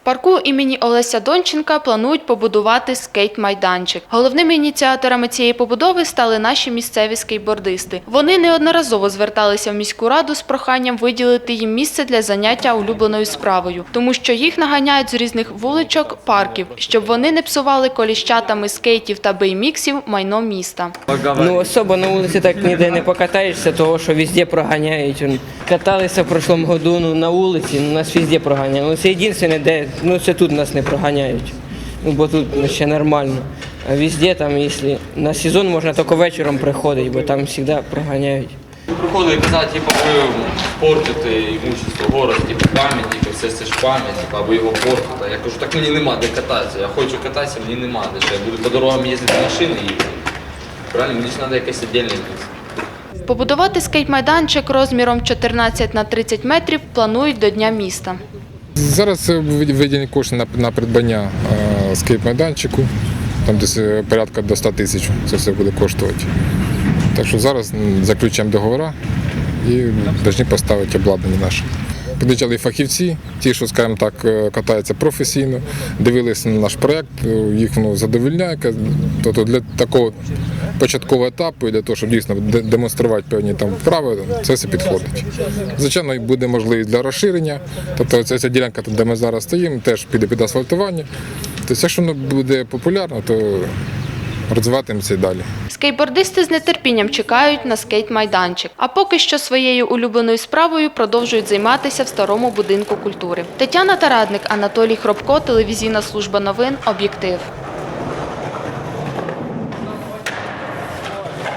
В парку імені Олеся Донченка планують побудувати скейт-майданчик. Головними ініціаторами цієї побудови стали наші місцеві скейтбордисти. Вони неодноразово зверталися в міську раду з проханням виділити їм місце для заняття улюбленою справою, тому що їх наганяють з різних вуличок, парків, щоб вони не псували коліщатами скейтів та бейміксів майно міста. Ну, особо на вулиці так ніде не покатаєшся, того що везде проганяють. Каталися в прошлому году ну, на вулиці, ну, нас везде проганяють. Ну, це єдине, де ну, це тут нас не проганяють. Ну, бо тут ще нормально. А везде там, якщо на сезон можна тільки вечором приходити, бо там завжди проганяють. Приходили і казали, типу, ви портите імущество город, типу, пам'ять, типу, все це ж пам'ять, типу, або його портите. Я кажу, так мені нема де кататися. Я хочу кататися, мені нема де. Що я буду по дорогам їздити машини їздити. Правильно, мені ж треба якесь віддільне місце. Побудувати скейт-майданчик розміром 14 на 30 метрів планують до Дня міста. Зараз е, виділені кошти на, на придбання е, скейт-майданчику, там десь е, порядка до 100 тисяч це все буде коштувати. Так що зараз заключаємо договори і повинні поставити обладнання наше. Під'їжджали фахівці, ті, що, скажімо так, е, катаються професійно, дивилися на наш проєкт, е, їх воно задовольняє. Ка- Тобто для такого початкового етапу і для того, щоб дійсно демонструвати певні там вправи, це все підходить. Звичайно, буде можливість для розширення. Тобто ця, ця ділянка, де ми зараз стоїмо, теж піде під асфальтування. Тобто, якщо воно буде популярно, то розвиватиметься і далі. Скейтбордисти з нетерпінням чекають на скейт-майданчик, а поки що своєю улюбленою справою продовжують займатися в старому будинку культури. Тетяна Тарадник, Анатолій Хробко, телевізійна служба новин, об'єктив.